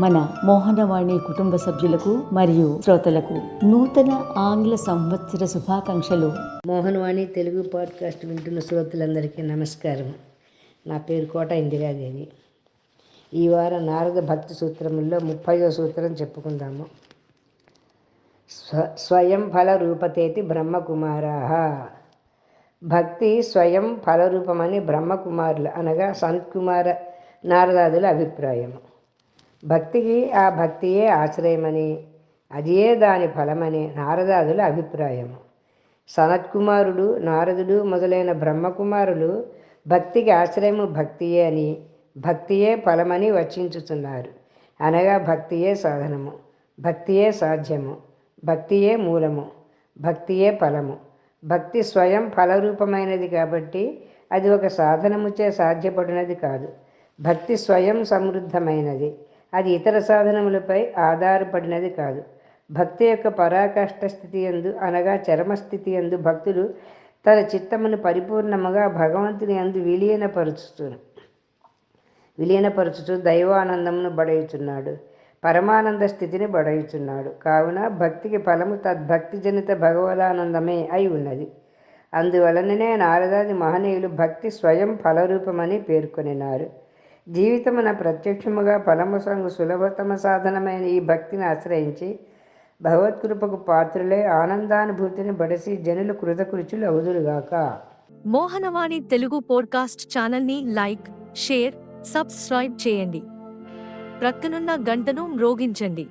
మన మోహనవాణి కుటుంబ సభ్యులకు మరియు శ్రోతలకు నూతన ఆంగ్ల సంవత్సర శుభాకాంక్షలు. మోహన్వాణి తెలుగు పాడ్కాస్ట్ వింటున్న శ్రోతలందరికీ నమస్కారం. నా పేరు కోట ఇందిరాదేవి. ఈ వారం నారద భక్తి సూత్రముల్లో ముప్పయో సూత్రం చెప్పుకుందాము. స్వ స్వయం ఫల రూపతేతి బ్రహ్మకుమారా భక్తి స్వయం ఫలరూపమని బ్రహ్మకుమారులు అనగా సంత్కుమార నారదాదుల అభిప్రాయము. భక్తికి ఆ భక్తియే ఆశ్రయమని అదియే దాని ఫలమని నారదాదుల అభిప్రాయము సనత్కుమారుడు నారదుడు మొదలైన బ్రహ్మకుమారులు భక్తికి ఆశ్రయము భక్తియే అని భక్తియే ఫలమని వర్చించుతున్నారు అనగా భక్తియే సాధనము భక్తియే సాధ్యము భక్తియే మూలము భక్తియే ఫలము. భక్తి స్వయం ఫలరూపమైనది కాబట్టి అది ఒక సాధనముచే సాధ్యపడినది కాదు. భక్తి స్వయం సమృద్ధమైనది. అది ఇతర సాధనములపై ఆధారపడినది కాదు. భక్తి యొక్క పరాకాష్ట స్థితి ఎందు అనగా చరమస్థితి ఎందు భక్తులు తన చిత్తమును పరిపూర్ణముగా భగవంతుని అందు విలీనపరుచుతు విలీనపరుచుతూ దైవానందమును బడయుచున్నాడు. పరమానంద స్థితిని బడయుచున్నాడు. కావున భక్తికి ఫలము తద్భక్తి జనిత భగవదానందమే అయి ఉన్నది. అందువలననే నారదాది మహనీయులు భక్తి స్వయం ఫలరూపమని పేర్కొనినారు. జీవితమున ప్రత్యక్షముగా ఫలము సంగు సులభతమ సాధనమైన ఈ భక్తిని ఆశ్రయించి భగవత్కృపకు పాత్రులే ఆనందానుభూతిని బడసి జనులు కృతకృచులు అవుదురుగాక. మోహనవాణి తెలుగు పోడ్కాస్ట్ ఛానల్ని లైక్ షేర్ సబ్స్క్రైబ్ చేయండి. ప్రక్కనున్న గంటను మ్రోగించండి.